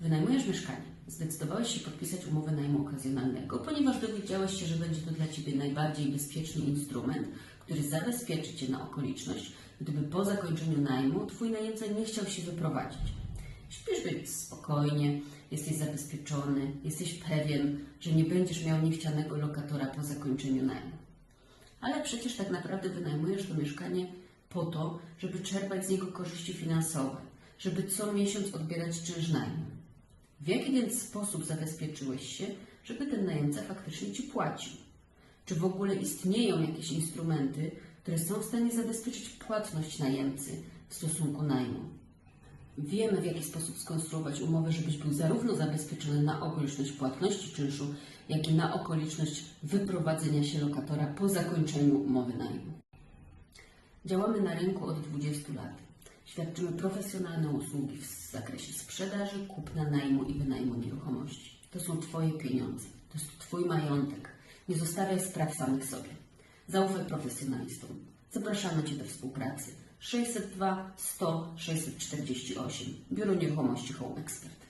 Wynajmujesz mieszkanie. Zdecydowałeś się podpisać umowę najmu okazjonalnego, ponieważ dowiedziałeś się, że będzie to dla Ciebie najbardziej bezpieczny instrument, który zabezpieczy Cię na okoliczność, gdyby po zakończeniu najmu Twój najemca nie chciał się wyprowadzić. Śpisz więc spokojnie, jesteś zabezpieczony, jesteś pewien, że nie będziesz miał niechcianego lokatora po zakończeniu najmu. Ale przecież tak naprawdę wynajmujesz to mieszkanie po to, żeby czerpać z niego korzyści finansowe, żeby co miesiąc odbierać czynsz najmu. W jaki więc sposób zabezpieczyłeś się, żeby ten najemca faktycznie ci płacił? Czy w ogóle istnieją jakieś instrumenty, które są w stanie zabezpieczyć płatność najemcy w stosunku najmu? Wiemy, w jaki sposób skonstruować umowę, żebyś był zarówno zabezpieczony na okoliczność płatności czynszu, jak i na okoliczność wyprowadzenia się lokatora po zakończeniu umowy najmu. Działamy na rynku od 20 lat. Świadczymy profesjonalne usługi w zakresie sprzedaży, kupna, najmu i wynajmu nieruchomości. To są Twoje pieniądze, to jest Twój majątek. Nie zostawiaj spraw samych sobie. Zaufaj profesjonalistom. Zapraszamy Cię do współpracy. 602 100 648 Biuro Nieruchomości Home Expert.